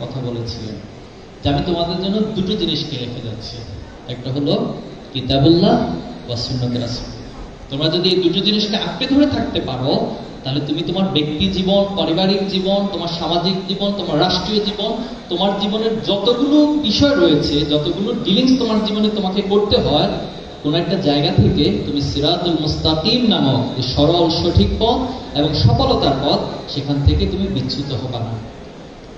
কথা বলেছিলেন। যে আমি তোমাদের জন্য দুটো জিনিসকে রেখে যাচ্ছি। একটা হলো কিতাবুল্লাহ বা সুন্নত রাসূল। তোমরা যদি এই দুটো জিনিসকে আঁকড়ে ধরে থাকতে পারো, তাহলে তুমি তোমার ব্যক্তি জীবন, পারিবারিক জীবন, তোমার সামাজিক জীবন, তোমার রাষ্ট্রীয় জীবন, তোমার জীবনের যতগুলো বিষয় রয়েছে, যতগুলো ডিলিংস তোমার জীবনে তোমাকে করতে হয়, কোন একটা জায়গা থেকে তুমি সিরাতুল মুস্তাকিম নামক সরল সঠিক পথ এবং সফলতার পথ সেখান থেকে তুমি বিচ্যুত হবা না।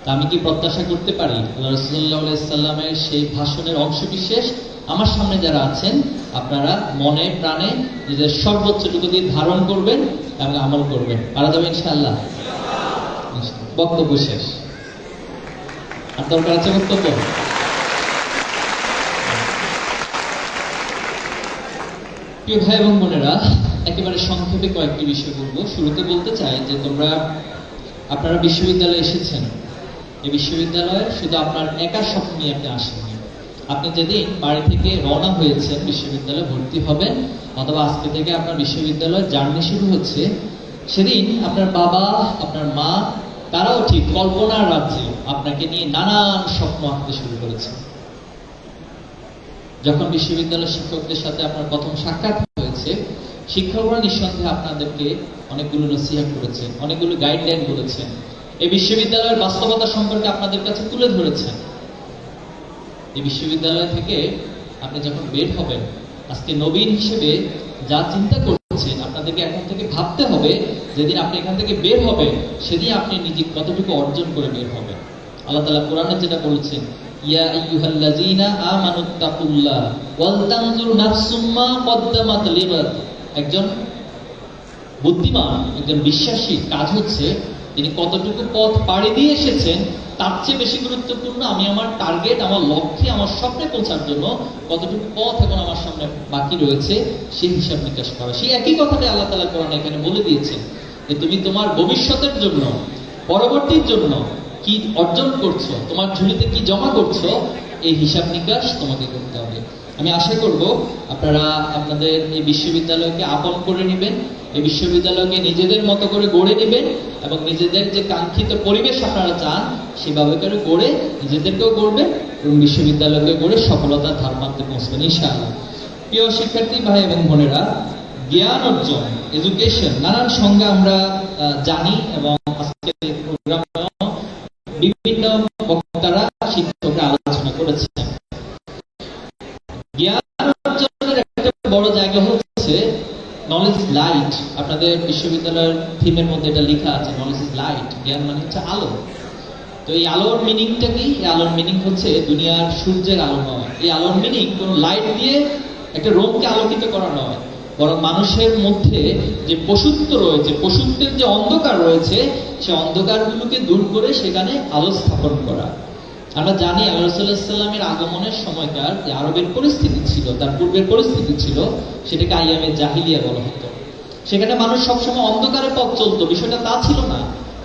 তা আমি কি প্রত্যাশা করতে পারি? আল্লাহ রসুল্লাহ সাল্লামের সেই ভাষণের অংশ বিশেষ আমার সামনে যারা আছেন, আপনারা মনে, প্রাণে নিজের সর্বোচ্চটুকু দিয়ে ধারণ করবেন এবং আমল করবেন। পারা যাবে ইনশাআল্লাহ। বক্তব্য শেষ। আর দরকার আছে বক্তব্য? প্রিয় ভাই এবং বোনেরা, একেবারে সংক্ষেপে কয়েকটি বিষয় বলব। শুরুতে বলতে চাই যে তোমরা, আপনারা বিশ্ববিদ্যালয়ে এসেছেন। এই বিশ্ববিদ্যালয়ে শুধু আপনার একা স্বপ্ন নিয়ে আপনি আসেননি। আপনি যেদিন বাড়ি থেকে রওনা হয়েছেন, বিশ্ববিদ্যালয়ে ভর্তি হবেন, অথবা আজকে থেকে আপনার বিশ্ববিদ্যালয়ের জার্নি শুরু হচ্ছে, সেদিন আপনার বাবা, আপনার মা, তারাও ঠিক কল্পনার রাজ্যে আপনাকে নিয়ে নানান স্বপ্ন আঁকতে শুরু করেছে। যখন বিশ্ববিদ্যালয়ের শিক্ষকদের সাথে আপনার প্রথম সাক্ষাৎ হয়েছে, শিক্ষকরা নিঃসন্দেহে আপনাদেরকে অনেকগুলো নসিহত করেছেন, অনেকগুলো গাইডলাইন বলেছেন। এই বিশ্ববিদ্যালয়ের বাস্তবতা সম্পর্কে আপনাদের কাছে তুলে ধরেছেন। এই বিশ্ববিদ্যালয় থেকে আপনি যখন বের হবেন, আজকে নবীন হিসেবে যা চিন্তা করছেন, আপনাদেরকে এখন থেকে ভাবতে হবে, যেদিন আপনি এখান থেকে বের হবেন, সেদিন আপনি নিজে কতটুকু অর্জন করে বের হবেন। আল্লাহ তাআলা কোরআনে যেটা বলেছেন, ইয়া আইয়ুহাল্লাযীনা আমানুত্তাকুল্লাহ ওয়াল তানজুর নাফসুম মা একজন বুদ্ধিমান, একজন বিশ্বাসী কাজ হচ্ছে তিনি কতটুকু পথ পাড়ি দিয়ে এসেছেন, তার চেয়ে বেশি গুরুত্বপূর্ণ আমি আমার টার্গেট আমার লক্ষ্যে, আমার স্বপ্নে পৌঁছার জন্য কতটুকু পথ এখন আমার সামনে বাকি রয়েছে, সেই হিসাব নিকাশ করা সেই একই কথাটা আল্লাহ তালা কোরআন এখানে বলে দিয়েছেন যে তুমি তোমার ভবিষ্যতের জন্য, পরবর্তীর জন্য কি অর্জন করছ, তোমার ঝুলিতে কি জমা করছ, এই হিসাব নিকাশ তোমাকে করতে হবে। আমি আশা করব আপনারা আপনাদের এই বিশ্ববিদ্যালয়কে আপন করে নেবেন, এই বিশ্ববিদ্যালয়কে নিজেদের মতো করে গড়ে নেবেন এবং নিজেদের যে কাঙ্ক্ষিত পরিবেশ আপনারা চান, সেভাবে করে গড়ে নিজেদেরকেও গড়বেন এবং বিশ্ববিদ্যালয়কে গড়ে সফলতার ধার মানতে পৌঁছবেন ইনশাআল্লাহ। প্রিয় শিক্ষার্থী ভাই এবং বোনেরা, জ্ঞান অর্জন এডুকেশন নানান সঙ্গে আমরা জানি এবং আজকে প্রোগ্রাম বিভিন্ন বক্তারা বড় জায়গা হচ্ছে নলেজ লাইট আপনাদের বিশ্ববিদ্যালয়ের থিমের মধ্যে এটা লেখা আছে নলেজ ইজ লাইট জ্ঞান মানে হচ্ছে আলো। তো এই আলোর মিনিংটা কি? এই আলোর মিনিং হচ্ছে দুনিয়ার সূর্যের আলো নয়। এই আলোর মিনিং কোনো লাইট দিয়ে একটা রোগকে আলোকিত করা নয়। বরং মানুষের মধ্যে যে পশুত্ব রয়েছে, পশুত্বের যে অন্ধকার রয়েছে, সে অন্ধকারগুলোকে দূর করে সেখানে আলো স্থাপন করা। আমরা জানি আল্লাহ রসুল্লাহামের আগমনের সময়কার যে আরবের পরিস্থিতি ছিল, তার পূর্বের পরিস্থিতি ছিল, সেটাকে আইয়ামে জাহিলিয়া বলা হতো। সেখানে মানুষ সবসময় অন্ধকারে পথ চলতো, বিষয়টা তা ছিল না।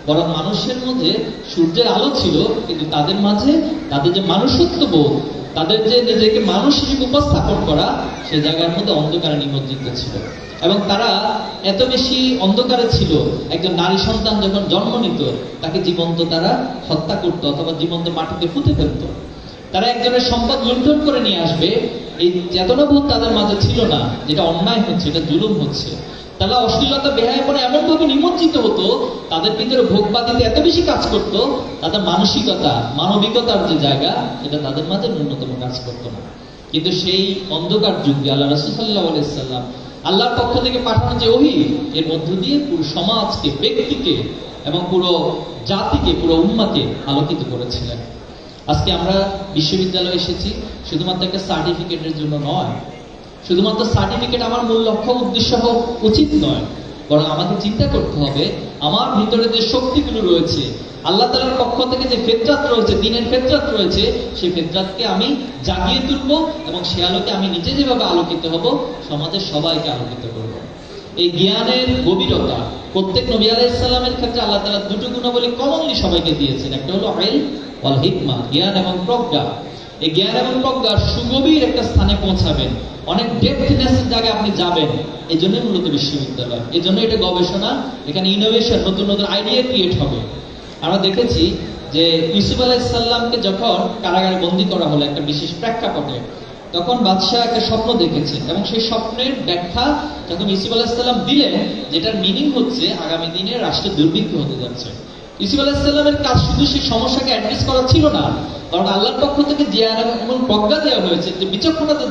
বরং মানুষের মধ্যে সূর্যের আলো ছিল, কিন্তু তাদের মাঝে তাদের যে মানুষত্ব বোধ, তাদের যে নিজেকে মানুষ হিসেবে উপস্থাপন করা, সে জায়গার মধ্যে অন্ধকারে নিমজ্জিত ছিল। এবং তারা এত বেশি অন্ধকারে ছিল। একজন নারী সন্তান যখন জন্ম নিত, তাকে জীবন্ত তারা হত্যা করত অথবা জীবন্ত মাটিতে ফুটে ফেলত। তারা একজনের সম্পদ লুণ্ঠন করে নিয়ে আসবে, এই চেতনাবোধ তাদের মাঝে ছিল না, যেটা অন্যায় হচ্ছে, এটা জুলুম হচ্ছে। তারা অশ্লীলতা, বেহায়াপনে এমন ভাবে নিমজ্জিত হতো, তাদের ভিতরে ভোগবাদিতে এত বেশি কাজ করত, তাদের মানসিকতা, মানবিকতার যে জায়গা, এটা তাদের মাঝে ন্যূনতম কাজ করতো না। কিন্তু সেই অন্ধকার যুগে আল্লাহ রসুল্লাহ আলাইসাল্লাম আল্লাহর পক্ষ থেকে পাঠানো যে ওহি, এর মধ্য দিয়ে পুরো সমাজকে, ব্যক্তিকে এবং পুরো জাতিকে, পুরো উম্মাকে আলোকিত করেছিলেন। আজকে আমরা বিশ্ববিদ্যালয়ে এসেছি, শুধুমাত্র একটা সার্টিফিকেটের জন্য নয়। শুধুমাত্র সার্টিফিকেট আমার মূল লক্ষ্য, উদ্দেশ্য হোক, উচিত নয়। বরং আমাকে চিন্তা করতে হবে, আমার ভিতরে যে শক্তিগুলো রয়েছে, আল্লাহ তালার পক্ষ থেকে যে ফেতরাত রয়েছে, দিনের ফেতরাত রয়েছে, সেই ফেতরাতকে আমি জাগিয়ে তুলব এবং সে আলোকে আমি নিজে যেভাবে আলোকিত হব, সমাজের সবাইকে আলোকিত করব। এই জ্ঞানের গভীরতা, প্রত্যেক নবী আলাইসাল্লামের ক্ষেত্রে আল্লাহ তালা দুটো গুণাবলী কমনলি সবাইকে দিয়েছেন। একটা হলো আইল ওয়াল হিকমা, জ্ঞান এবং প্রজ্ঞা। এই জ্ঞান এবং প্রজ্ঞা সুগভীর একটা স্থানে পৌঁছাবেন অনেক ডেপথনেসের জায়গায় আপনি যাবেন। এই জন্যই মূলত বিশ্ববিদ্যালয়। এই জন্য এটা গবেষণা। এখানে ইনোভেশন নতুন নতুন আইডিয়া ক্রিয়েট হবে। আমরা দেখেছি যে ইউসুফ আলাইসাল্লামকে যখন কারাগারে বন্দি করা হলো, একটা বিশেষ প্রেক্ষাপটে, তখন বাদশাহ একটা স্বপ্ন দেখেছেন এবং সেই স্বপ্নের ব্যাখ্যা যখন ইউসুফ আলাহিসাল্লাম দিলেন, যেটার মিনিং হচ্ছে আগামী দিনে রাষ্ট্র দুর্ভিক্ষ হতে যাচ্ছে। ইউসুফ আলাহিসাল্লামের কাজ শুধু সেই সমস্যাকে অ্যাড্রেস করা ছিল না কারণ আল্লাহর পক্ষ থেকে এমন প্রজ্ঞা দেওয়া হয়েছে, যে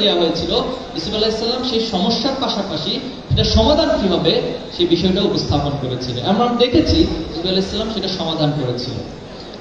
দেওয়া হয়েছিল ইসুফ আলাহিসাল্লাম সেই সমস্যার পাশাপাশি সেটা সমাধান কি হবে, সেই বিষয়টা উপস্থাপন করেছিলেন। আমরা দেখেছি ইসুফ আলাহিসাল্লাম সেটা সমাধান করেছিল।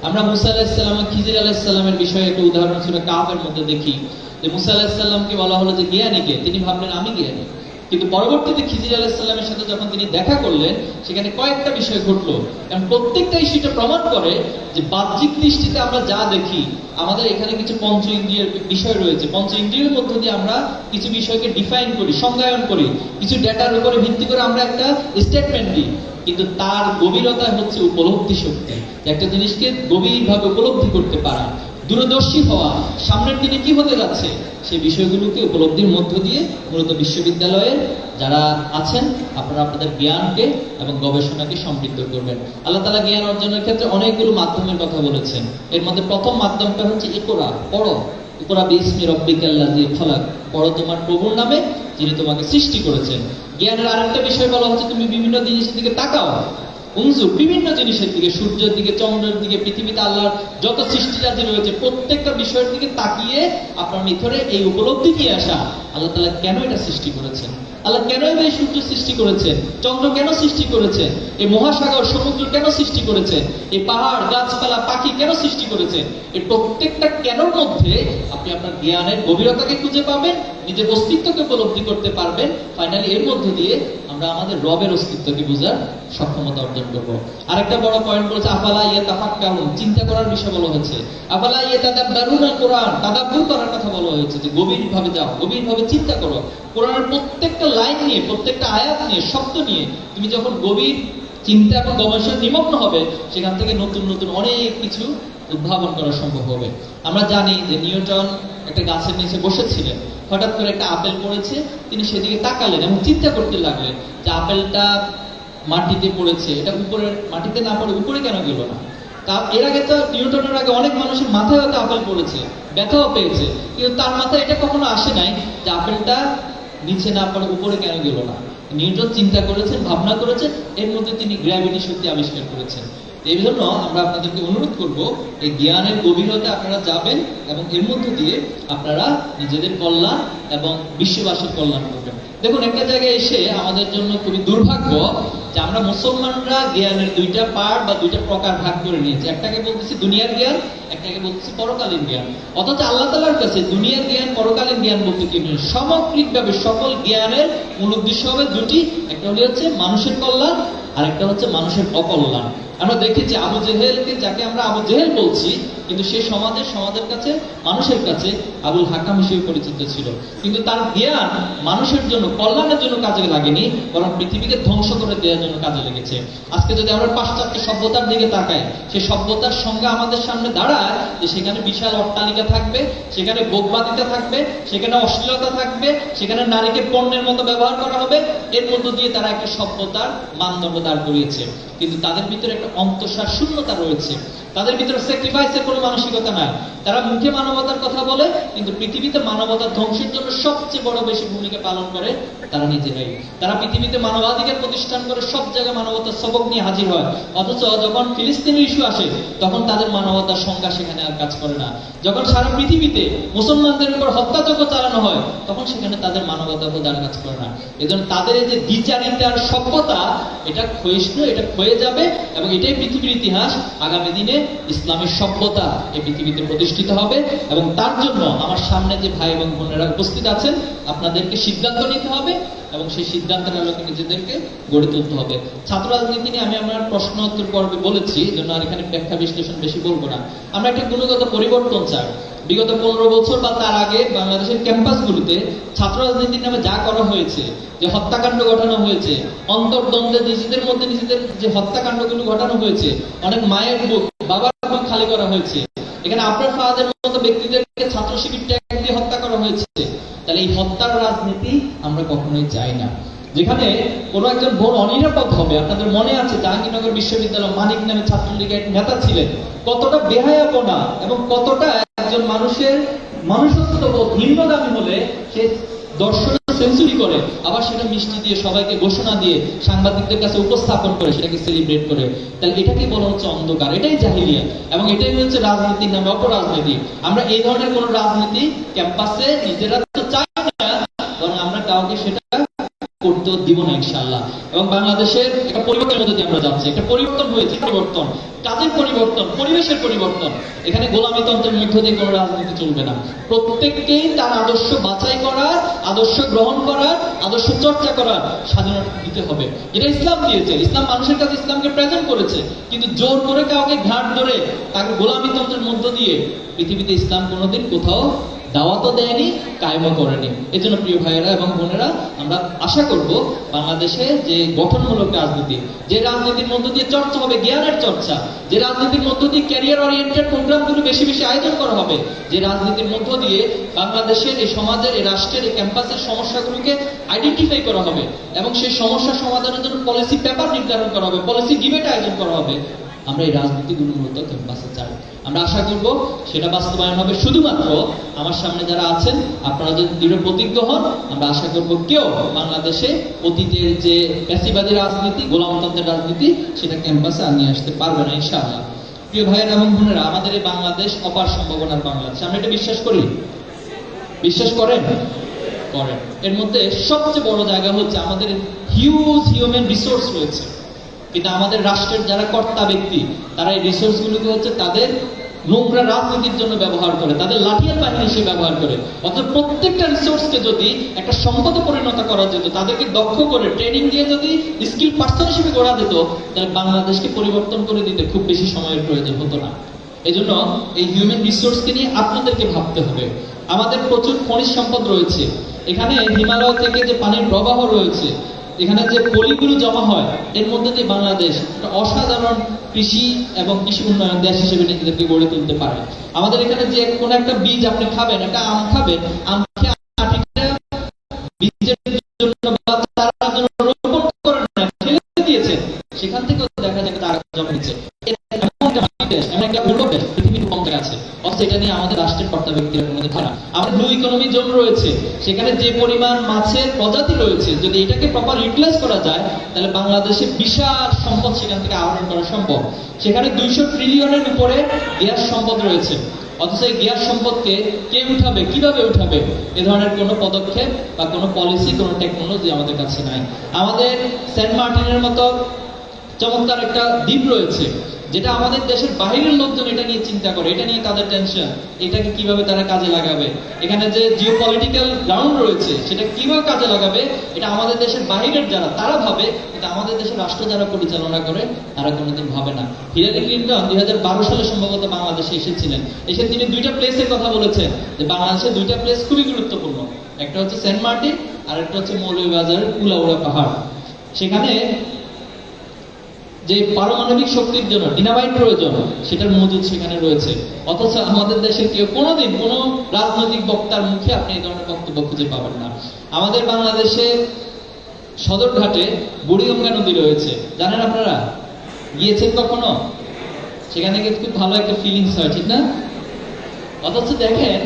আমরা মুসা আলাহিসাল্লাম খিজির আলাহিসাল্লামের বিষয়ে একটা উদাহরণ ছিল কাহের মধ্যে দেখি। যে মুসা আলাহিসাল্লামকে বলা হলো যে জ্ঞানীকে তিনি ভাবলেন, আমি জ্ঞানী কিন্তু পরবর্তীতে খিজির আলাহিসাল্লামের সাথে যখন তিনি দেখা করলেন, সেখানে কয়েকটা বিষয় ঘটলো। কারণ প্রত্যেকটা ইস্যুটা প্রমাণ করে যে বাহ্যিক দৃষ্টিতে আমরা যা দেখি, আমাদের এখানে কিছু পঞ্চ ইন্দ্রিয়ের বিষয় রয়েছে। পঞ্চ ইন্দ্রিয়ের মধ্য দিয়ে আমরা কিছু বিষয়কে ডিফাইন করি, সংজ্ঞায়ন করি। কিছু ডেটার উপরে ভিত্তি করে আমরা একটা স্টেটমেন্ট দিই। কিন্তু তার গভীরতা হচ্ছে উপলব্ধি শক্তি। একটা জিনিসকে গভীরভাবে উপলব্ধি করতে পারা। দূরদর্শী হওয়া। সামনের দিনে কি হতে যাচ্ছে? সেই বিষয়গুলোকে উপলব্ধির মধ্য দিয়ে মূলত বিশ্ববিদ্যালয়ের যারা আছেন, আপনারা আপনাদের জ্ঞানকে এবং গবেষণাকে সমৃদ্ধ করবেন। আল্লাহ তালা জ্ঞান অর্জনের ক্ষেত্রে অনেকগুলো মাধ্যমের কথা বলেছেন। এর মধ্যে প্রথম মাধ্যমটা হচ্ছে ইকোরা, পড়ো। ইকোরা বিসমি রব্বিকাল্লাহ দিয়ে ফলাক পড়ো তোমার প্রভুর নামে, যিনি তোমাকে সৃষ্টি করেছেন। জ্ঞানের আরেকটা বিষয় বলা হচ্ছে, তুমি বিভিন্ন জিনিসের দিকে তাকাও। উনজুর বিভিন্ন জিনিসের দিকে, সূর্যের দিকে, চন্দ্রের দিকে, পৃথিবীতে আল্লাহর যত সৃষ্টিরাজি রয়েছে, প্রত্যেকটা বিষয়ের দিকে তাকিয়ে আপনার ভিতরে এই উপলব্ধি নিয়ে আসা। আল্লাহ তালা কেন এটা সৃষ্টি করেছেন? আল্লাহ কেন এই সূর্য সৃষ্টি করেছেন চন্দ্র কেন সৃষ্টি করেছেন এই মহাসাগর, সমুদ্র কেন সৃষ্টি করেছেন এই পাহাড়, গাছপালা, পাখি কেন সৃষ্টি করেছেন এই প্রত্যেকটা কেনর মধ্যে আপনি আপনার জ্ঞানের গভীরতাকে খুঁজে পাবেন, নিজের অস্তিত্বকে উপলব্ধি করতে পারবেন ফাইনালি এর মধ্যে দিয়ে আমরা আমাদের রবের অস্তিত্বকে বোঝার সক্ষমতা অর্জন করব। আরেকটা বড় পয়েন্ট বলেছে, আফালা ইয়া তাফাক্কারুন চিন্তা করার বিষয় বলা হয়েছে। আফালা ইয়া তাদাব্বারুনা কোরআন। তাদাব্বুর করার কথা বলা হয়েছে যে, গভীরভাবে যাও, গভীরভাবে চিন্তা করো। কোরআনের প্রত্যেকটা লাইন নিয়ে, প্রত্যেকটা আয়াত নিয়ে, শব্দ নিয়ে, তুমি যখন গভীর চিন্তা এবং গবেষণা নিমগ্ন হবে, সেখান থেকে নতুন নতুন অনেক কিছু উদ্ভাবন করা সম্ভব হবে। আমরা জানি যে নিউটন একটা গাছের নিচে বসেছিলেন। হঠাৎ করে একটা আপেল পড়েছে, তিনি সেদিকে তাকালেন এবং চিন্তা করতে লাগলেন যে আপেলটা মাটিতে পড়েছে, এটা উপরে মাটিতে না পড়ে উপরে কেন গেল না? তা এর আগে তো নিউটনের আগে অনেক মানুষের মাথায় হয়তো আপেল পড়েছে, ব্যথাও পেয়েছে, কিন্তু তার মাথায় এটা কখনো আসে নাই যে আপেলটা নিচে না পড়ে উপরে কেন গেল না। নিউটন চিন্তা করেছেন, ভাবনা করেছেন, এর মধ্যে তিনি গ্র্যাভিটি শক্তি আবিষ্কার করেছেন। এই জন্য আমরা আপনাদেরকে অনুরোধ করব, এই জ্ঞানের গভীরতা আপনারা যাবেন এবং এর মধ্য দিয়ে আপনারা নিজেদের কল্যাণ এবং বিশ্ববাসীর কল্যাণ করবেন। দেখুন, একটা জায়গায় এসে আমাদের জন্য খুবই দুর্ভাগ্য যে আমরা মুসলমানরা জ্ঞানের দুইটা পার্ট বা দুইটা প্রকার ভাগ করে নিয়েছি। একটাকে বলতেছি দুনিয়ার জ্ঞান, একটাকে বলতেছি পরকালীন জ্ঞান। অথচ আল্লাহ তালার কাছে দুনিয়ার জ্ঞান, পরকালীন জ্ঞান বলতে কি সামগ্রিকভাবে সকল জ্ঞানের মূল উদ্দেশ্য হবে দুটি। একটা হলে হচ্ছে মানুষের কল্যাণ আর একটা হচ্ছে মানুষের অকল্যাণ। আমরা দেখেছি আবু জেহেলকে যাকে আমরা আবু জেহেল বলছি কিন্তু সে সমাজের সমাজের কাছে, মানুষের কাছে আবুল হাকাম হিসেবে পরিচিত ছিল। কিন্তু তার জ্ঞান মানুষের জন্য, কল্যাণের জন্য কাজে লাগেনি, বরং পৃথিবীকে ধ্বংস করে দেওয়ার জন্য কাজে লেগেছে। আজকে যদি আমরা পাশ্চাত্য সভ্যতার দিকে তাকাই সেই সভ্যতার সঙ্গে আমাদের সামনে দাঁড়ায়, যে সেখানে বিশাল অট্টালিকা থাকবে, সেখানে বোকবাদিতা থাকবে, সেখানে অশ্লীলতা থাকবে, সেখানে নারীকে পণ্যের মতো ব্যবহার করা হবে, এর মধ্য দিয়ে তারা একটা সভ্যতার মানদণ্ড দাঁড় করিয়েছে। কিন্তু তাদের ভিতরে একটা অন্তঃসার শূন্যতা রয়েছে। তাদের ভিতরে স্যাক্রিফাইসের কোনো মানসিকতা নাই। তারা মুখে মানবতার কথা বলে, কিন্তু পৃথিবীতে মানবতার ধ্বংসের জন্য সবচেয়ে বড় বেশি ভূমিকা পালন করে তারা নিজেরাই। তারা পৃথিবীতে মানবাধিকার প্রতিষ্ঠান করে সব জায়গায় মানবতার সবক নিয়ে হাজির হয়। অথচ যখন ফিলিস্তিনের ইস্যু আসে, তখন তাদের মানবতার সংজ্ঞা সেখানে আর কাজ করে না। যখন সারা পৃথিবীতে মুসলমানদের উপর হত্যাযজ্ঞ চালানো হয়, তখন সেখানে তাদের বোধ আর কাজ করে না। এজন্য তাদের যে দ্বিচারিতার সভ্যতা, এটা ক্ষয়িষ্ণু, এটা ক্ষয়ে যাবে এবং এটাই পৃথিবীর ইতিহাস। আগামী দিনে ইসলামের সভ্যতা এই পৃথিবীতে প্রতিষ্ঠিত হবে এবং তার জন্য আমার সামনে যে ভাই এবং বোনেরা উপস্থিত আছেন, আপনাদেরকে সিদ্ধান্ত নিতে হবে এবং সেই সিদ্ধান্তের আলোকে নিজেদেরকে গড়ে তুলতে হবে। ছাত্র রাজনীতি নিয়ে আমি আমার প্রশ্ন উত্তর পর্বে বলেছি জন্য আর এখানে ব্যাখ্যা বিশ্লেষণ বেশি বলব না। আমরা একটা গুণগত পরিবর্তন চাই। বিগত পনেরো বছর বা তার আগে বাংলাদেশের ক্যাম্পাসগুলিতে ছাত্র রাজনীতির নামে যা করা হয়েছে, যে হত্যাকাণ্ড ঘটানো হয়েছে, অন্তর্দ্বন্দ্বে নিজেদের মধ্যে নিজেদের যে হত্যাকাণ্ডগুলো ঘটানো হয়েছে, অনেক মায়ের বুক বাবার খালি করা হয়েছে। এখানে আপনার মতো ব্যক্তিদেরকে ছাত্র শিবির ট্যাগ দিয়ে হত্যা করা হয়েছে। তাহলে এই হত্যার রাজনীতি আমরা কখনোই চাই না। যেখানে কোনো একজন বোন অনিরাপদ হবে, আপনাদের মনে আছে জাহাঙ্গীরনগর বিশ্ববিদ্যালয় মানিক নামে ছাত্রলীগের এক নেতা ছিলেন। কতটা বেহায়াপনা এবং কতটা একজন মানুষের মানুষত্ব নিম্নগামী হলে সে দর্শনে সেঞ্চুরি করে, আবার সেটা মিষ্টি দিয়ে সবাইকে ঘোষণা দিয়ে সাংবাদিকদের কাছে উপস্থাপন করে সেটাকে সেলিব্রেট করে। তাহলে এটাকে বলা হচ্ছে অন্ধকার, এটাই জাহিলিয়া এবং এটাই হচ্ছে রাজনীতির নামে অপরাজনীতি। আমরা এই ধরনের কোন রাজনীতি ক্যাম্পাসে নিজেরা তো চাই না কারণ আমরা কাউকে সেটা করতে দিব না ইনশাআল্লাহ। এবং বাংলাদেশের একটা পরিবর্তনের মধ্যে দিয়ে আমরা যাচ্ছি। একটা পরিবর্তন হয়েছে পরিবর্তন, কাজের পরিবর্তন, পরিবেশের পরিবর্তন, এখানে গোলামীতন্ত্রের মধ্য দিয়ে কোনো রাজনীতি চলবে না। প্রত্যেককেই তার আদর্শ বাছাই করার আদর্শ গ্রহণ করার আদর্শ চর্চা করার স্বাধীনতা দিতে হবে। এটা ইসলাম দিয়েছে। ইসলাম মানুষের কাছে ইসলামকে প্রেজেন্ট করেছে। কিন্তু জোর করে কাউকে ঘাট ধরে তাকে গোলামীতন্ত্রের মধ্য দিয়ে পৃথিবীতে ইসলাম কোনোদিন কোথাও দাওয়াতও দেয়নি, কায়েমও করেনি। এই জন্য প্রিয় ভাইয়েরা এবং বোনেরা, আমরা আশা করব বাংলাদেশে যে গঠনমূলক রাজনীতি, যে রাজনীতির মধ্য দিয়ে চর্চা হবে, জ্ঞানের চর্চা, যে রাজনীতির মধ্য দিয়ে ক্যারিয়ার ওরিয়েন্টেড প্রোগ্রামগুলো বেশি বেশি আয়োজন করা হবে, যে রাজনীতির মধ্য দিয়ে বাংলাদেশের এই সমাজের, এই রাষ্ট্রের, এই ক্যাম্পাসের সমস্যাগুলোকে আইডেন্টিফাই করা হবে এবং সেই সমস্যা সমাধানের জন্য পলিসি পেপার নির্ধারণ করা হবে পলিসি ডিবেট আয়োজন করা হবে। আমরা এই রাজনীতিগুলো মূলত ক্যাম্পাসে চাই। আমরা আশা করব সেটা বাস্তবায়ন হবে শুধুমাত্র আমার সামনে যারা আছেন, আপনারা যদি দৃঢ় প্রতিজ্ঞ হন, আমরা আশা করব কেউ বাংলাদেশে অতীতের যে প্যাসিবাদী রাজনীতি, গোলামতন্ত্রের রাজনীতি, সেটা ক্যাম্পাসে আর আসতে পারবে না, ইনশাআল্লাহ। প্রিয় ভাইয়েরা এবং বোনেরা, আমাদের এই বাংলাদেশ অপার সম্ভাবনার বাংলাদেশ। আমরা এটা বিশ্বাস করি? বিশ্বাস করেন? করেন। এর মধ্যে সবচেয়ে বড় জায়গা হচ্ছে আমাদের হিউজ হিউম্যান রিসোর্স রয়েছে। কিন্তু আমাদের রাষ্ট্রের যারা কর্তা ব্যক্তি, তারা এই রিসোর্স গুলোকে হচ্ছে তাদের নোংরা রাজনীতির জন্য ব্যবহার করে, তাদের লাঠিয়াল বাহিনী হিসেবে ব্যবহার করে। অর্থাৎ প্রত্যেকটা রিসোর্সকে যদি একটা সম্পদে পরিণত করা যেত, তাদেরকে দক্ষ করে ট্রেনিং দিয়ে যদি স্কিল পার্সন হিসেবে গড়া যেত, তাহলে বাংলাদেশকে পরিবর্তন করে দিতে খুব বেশি সময়ের প্রয়োজন হতো না। এই জন্য এই হিউম্যান রিসোর্সকে নিয়ে আপনাদেরকে ভাবতে হবে। আমাদের প্রচুর খনিজ সম্পদ রয়েছে। এখানে হিমালয় থেকে যে পানির প্রবাহ রয়েছে এখানে যে পলিগুলো জমা হয় এর মধ্যে দিয়ে বাংলাদেশ একটা অসাধারণ কৃষি এবং কৃষি উন্নয়ন দেশ হিসেবে নিজেদেরকে গড়ে তুলতে পারে। আমাদের এখানে যে কোনো একটা বীজ আপনি খাবেন একটা আম খাবেন আম সেখান থেকেও দেখা যায় তারা জমা নিচ্ছে এমন একটা মাটি দেশ, এমন একটা উন্নত দেশ পৃথিবীর আছে। অথচ এটা নিয়ে আমাদের কর্তা ব্যক্তিরা কোনো ধারা আমাদের ব্লু ইকোনমি জোন রয়েছে। সেখানে যে পরিমাণ মাছের প্রজাতি রয়েছে, যদি এটাকে প্রপার ইউটিলাইজ করা যায়, তাহলে বাংলাদেশে বিশাল সম্পদ সেখান থেকে আহরণ করা সম্ভব। সেখানে দুইশো ট্রিলিয়নের উপরে গ্যাস সম্পদ রয়েছে। অথচ এই গ্যাস সম্পদকে কে উঠাবে, কীভাবে উঠাবে, এ ধরনের কোনো পদক্ষেপ বা কোনো পলিসি কোনো টেকনোলজি আমাদের কাছে নাই। আমাদের সেন্ট মার্টিনের মতো চমৎকার একটা দ্বীপ রয়েছে। যেটা আমাদের দেশের বাহিরের লোকজন এটা নিয়ে চিন্তা করে, এটা নিয়ে তাদের টেনশন এটাকে কীভাবে তারা কাজে লাগাবে? এখানে যে জিও পলিটিক্যাল গ্রাউন্ড রয়েছে, সেটা কীভাবে কাজে লাগাবে? এটা আমাদের দেশের বাহিরের যারা, তারা ভাবে, কিন্তু আমাদের দেশের রাষ্ট্র যারা পরিচালনা করে, তারা কোনোদিন ভাবে না। হিলারি ক্লিন্টন দুই হাজার বারো সালে সম্ভবত বাংলাদেশে এসেছিলেন। এসে তিনি দুইটা প্লেসের কথা বলেছেন, যে বাংলাদেশের দুইটা প্লেস খুবই গুরুত্বপূর্ণ। একটা হচ্ছে সেন্ট মার্টিন আর একটা হচ্ছে মৌলভীবাজারের কুলাউড়া পাহাড়। সেখানে যে পারমাণবিক শক্তির জন্য ডিনামাইট প্রয়োজন, সেটার মজুদ সেখানে রয়েছে। অথচ আমাদের দেশের কেউ কোনোদিন কোনো রাজনৈতিক বক্তার মুখে আপনি এই ধরনের বক্তব্য খুঁজে পাবেন না। আমাদের বাংলাদেশে সদরঘাটে বুড়িগঙ্গা নদী রয়েছে। জানেন আপনারা? গিয়েছেন কখনো? সেখানে গিয়ে খুব ভালো একটা ফিলিংস হয়, ঠিক না? অথচ দেখেন,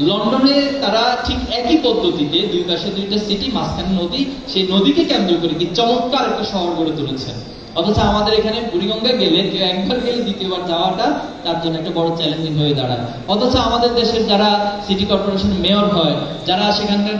লন্ডনে তারা ঠিক একই পদ্ধতিতে দুই পাশে দুইটা সিটি মাঝখানে নদী, সেই নদীকে কেন্দ্র করে কি চমৎকার একটা শহর গড়ে তুলেছেন। অথচ আমাদের এখানে বুড়িগঙ্গা গেলে কেউ একবার গেলে দ্বিতীয়বার যাওয়াটা তার জন্য একটা বড় চ্যালেঞ্জিং হয়ে দাঁড়ায়। অথচ আমাদের দেশের যারা সিটি কর্পোরেশন মেয়র হয়, যারা সেখানকার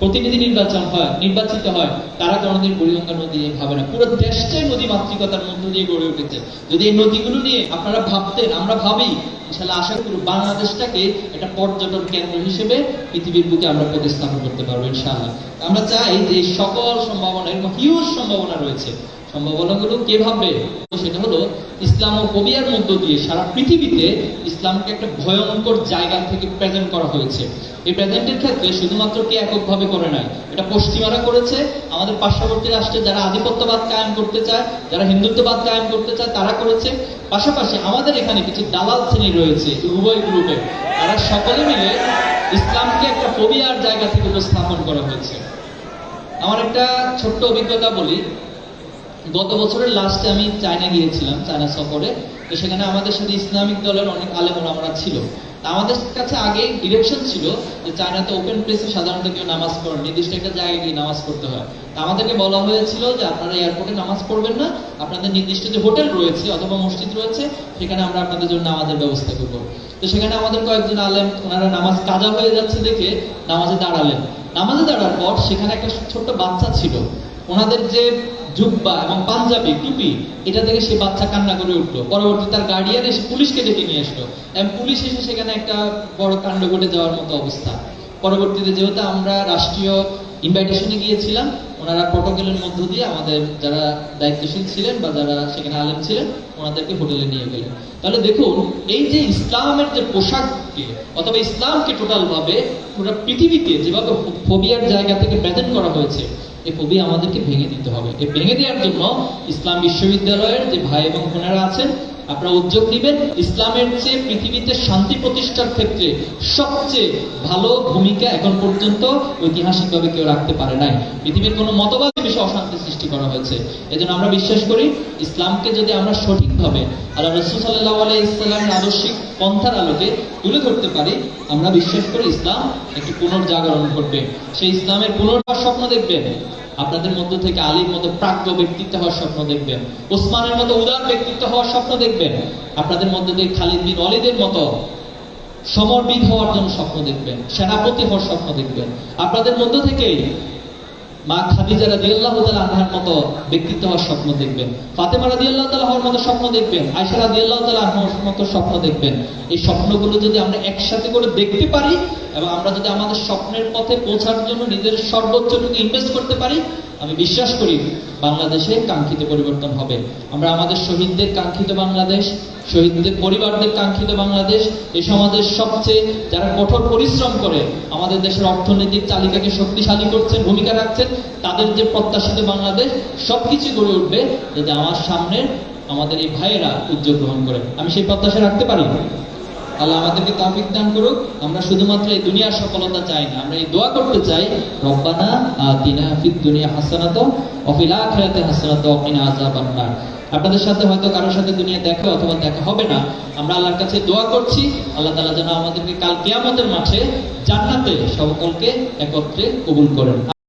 প্রতিনিধি নির্বাচন হয়, নির্বাচিত হয়, তারা কোনোদিন বুড়িগঙ্গা নদী নিয়ে ভাবে না। পুরো দেশটাই নদী মাতৃকতার মধ্য দিয়ে গড়ে উঠেছে। যদি এই নদীগুলো নিয়ে আপনারা ভাবতেন, আমরা ভাবি, ইনশাল্লাহ আশা করি বাংলাদেশটাকে একটা পর্যটন কেন্দ্র হিসেবে পৃথিবীর বুকে আমরা প্রতিস্থাপন করতে পারব, ইনশাআল্লাহ। আমরা চাই যে সকল সম্ভাবনা, এরকম হিউজ সম্ভাবনা রয়েছে। সম্ভাবনাগুলো কে ভাববে? সেটা হলো ইসলাম ও কবিয়ার মধ্য দিয়ে সারা পৃথিবীতে ইসলামকে একটা ভয়ঙ্কর জায়গা থেকে প্রেজেন্ট করা হয়েছে। এই প্রেজেন্টের ক্ষেত্রে শুধুমাত্র কে এককভাবে করে নাই, এটা পশ্চিমারা করেছে। আমাদের পার্শ্ববর্তী রাষ্ট্রে যারা আধিপত্যবাদ কায়েম করতে চায়, যারা হিন্দুত্ববাদ কায়েম করতে চায়, তারা করেছে। পাশাপাশি আমাদের এখানে কিছু দালাল শ্রেণি রয়েছে, উভয় গ্রুপে। তারা সকলে মিলে ইসলামকে একটা ফোবিয়ার জায়গা থেকে উপস্থাপন করা হয়েছে। আমার একটা ছোট্ট অভিজ্ঞতা বলি। গত বছরের লাস্টে আমি চায়না গিয়েছিলাম, চায়না সফরে। তো সেখানে আমাদের সাথে ইসলামিক দলের অনেক আলেম আমরা ছিল। আমাদের কাছে আগে ডিরেকশন ছিল যে চায়নাতে ওপেন প্লেসে সাধারণত কেউ নামাজ পড়ে, নির্দিষ্ট একটা জায়গায় গিয়ে নামাজ পড়তে হয়। তা আমাদেরকে বলা হয়েছিল যে আপনারা এয়ারপোর্টে নামাজ পড়বেন না, আপনাদের নির্দিষ্ট যে হোটেল রয়েছে অথবা মসজিদ রয়েছে, সেখানে আমরা আপনাদের জন্য নামাজের ব্যবস্থা করব। তো সেখানে আমাদের কয়েকজন আলেম, ওনারা নামাজ কাজা হয়ে যাচ্ছে দেখে নামাজে দাঁড়ালেন। নামাজে দাঁড়ার পর সেখানে একটা ছোট্ট বাচ্চা ছিল। ওনাদের যে জুব্বা এবং পাঞ্জাবি, টুপি, এটা থেকে সে বাচ্চা কান্না করে উঠল। পরবর্তী তার গার্ডিয়ান এসে পুলিশকে ডেকে নিয়ে আসলো। এবং পুলিশ এসে সেখানে একটা বড় কাণ্ড ঘটে যাওয়ার মতো অবস্থা। পরবর্তীতে যেহেতু আমরা রাষ্ট্রীয় ইনভাইটেশনে গিয়েছিলাম, ওনারা প্রটোকলের মধ্য দিয়ে আমাদের যারা দায়িত্বশীল ছিলেন বা যারা সেখানে আলেম ছিলেন, ওনাদেরকে হোটেলে নিয়ে গেলেন। তাহলে দেখুন, এই যে ইসলামের যে পোশাককে, অথবা ইসলামকে টোটাল ভাবে পুরো পৃথিবীতে যেভাবে ফোবিয়ার জায়গা থেকে প্রেজেন্ট করা হয়েছে এই ফোবিয়া আমাদেরকে ভেঙে দিতে হবে। এই ভেঙে দেওয়ার জন্য ইসলাম বিশ্ববিদ্যালয়ের যে ভাই এবং বোনেরা আছেন আপনারা উদ্যোগ নেবেন। ইসলামের চেয়ে পৃথিবীতে শান্তি প্রতিষ্ঠার ক্ষেত্রে সবচেয়ে ভালো ভূমিকা এখন পর্যন্ত ঐতিহাসিকভাবে কেউ রাখতে পারে নাই। পৃথিবীর কোনো মতবাদে বেশি অশান্তি সৃষ্টি করা হয়েছে। এজন্য আমরা বিশ্বাস করি, ইসলামকে যদি আমরা সঠিকভাবে আল্লাহ রসুল সাল্লাহ আলাই ইসলামের আদর্শিক পন্থার আলোকে তুলে ধরতে পারি, আমরা বিশ্বাস করি ইসলাম একটি পুনর্জাগরণ ঘটবে। সেই ইসলামের পুনর্বার স্বপ্ন দেখবেন। আপনাদের মধ্য থেকে আলীর মতো প্রাজ্ঞ ব্যক্তিত্ব হওয়ার স্বপ্ন দেখবেন। ওসমানের মতো উদার ব্যক্তিত্ব হওয়ার স্বপ্ন দেখবেন। আপনাদের মধ্য থেকে খালিদ বিন অলিদের মতো সমরবিদ হওয়ার জন্য স্বপ্ন দেখবেন। সেনাপতি হওয়ার স্বপ্ন দেখবেন। আপনাদের মধ্য থেকেই মা খাদিজা রাদিয়াল্লাহু তাআলা আনহার মতো ব্যক্তিত্ব হওয়ার স্বপ্ন দেখবেন। ফাতেমা রাদিয়াল্লাহু তাআলা হওয়ার মতো স্বপ্ন দেখবেন। আয়েশা রাদিয়াল্লাহু তাআলা আনহার মতো স্বপ্ন দেখবেন। এই স্বপ্নগুলো যদি আমরা একসাথে করে দেখতে পারি এবং আমরা যদি আমাদের স্বপ্নের পথে পৌঁছার জন্য নিজের সর্বোচ্চটুকু ইনভেস্ট করতে পারি, আমি বিশ্বাস করি বাংলাদেশে কাঙ্ক্ষিত পরিবর্তন হবে। আমরা আমাদের শহীদদের কাঙ্ক্ষিত বাংলাদেশ, শহীদদের পরিবারদের কাঙ্ক্ষিত বাংলাদেশ, এই সমাজের সবচেয়ে যারা কঠোর পরিশ্রম করে, আমাদের দেশের অর্থনৈতিক তালিকাকে শক্তিশালী করছেন, ভূমিকা রাখছেন, তাদের যে প্রত্যাশিত বাংলাদেশ, সবকিছু গড়ে উঠবে যদি আমার সামনে আমাদের এই ভাইয়েরা উদ্যোগ গ্রহণ করে। আমি সেই প্রত্যাশা রাখতে পারি? আল্লাহ আমাদেরকে তাফিক দান করুক। আমরা শুধুমাত্র এই দুনিয়ার সফলতা চাই না, আমরা এই দোয়া করতে চাই, রব্বানা আতিনা ফিদ দুনিয়া হাসানাত ওয়া ফিল আখিরাতি হাসানাত ওয়া কিনা আযাবান আপনাদের সাথে হয়তো কারোর সাথে দুনিয়া দেখা অথবা দেখা হবে না, আমরা আল্লাহর কাছে দোয়া করছি। আল্লাহ তাআলা যেন আমাদেরকে কাল কিয়ামতের মাঠে জান্নাতে সকলকে একত্রে কবুল করেন।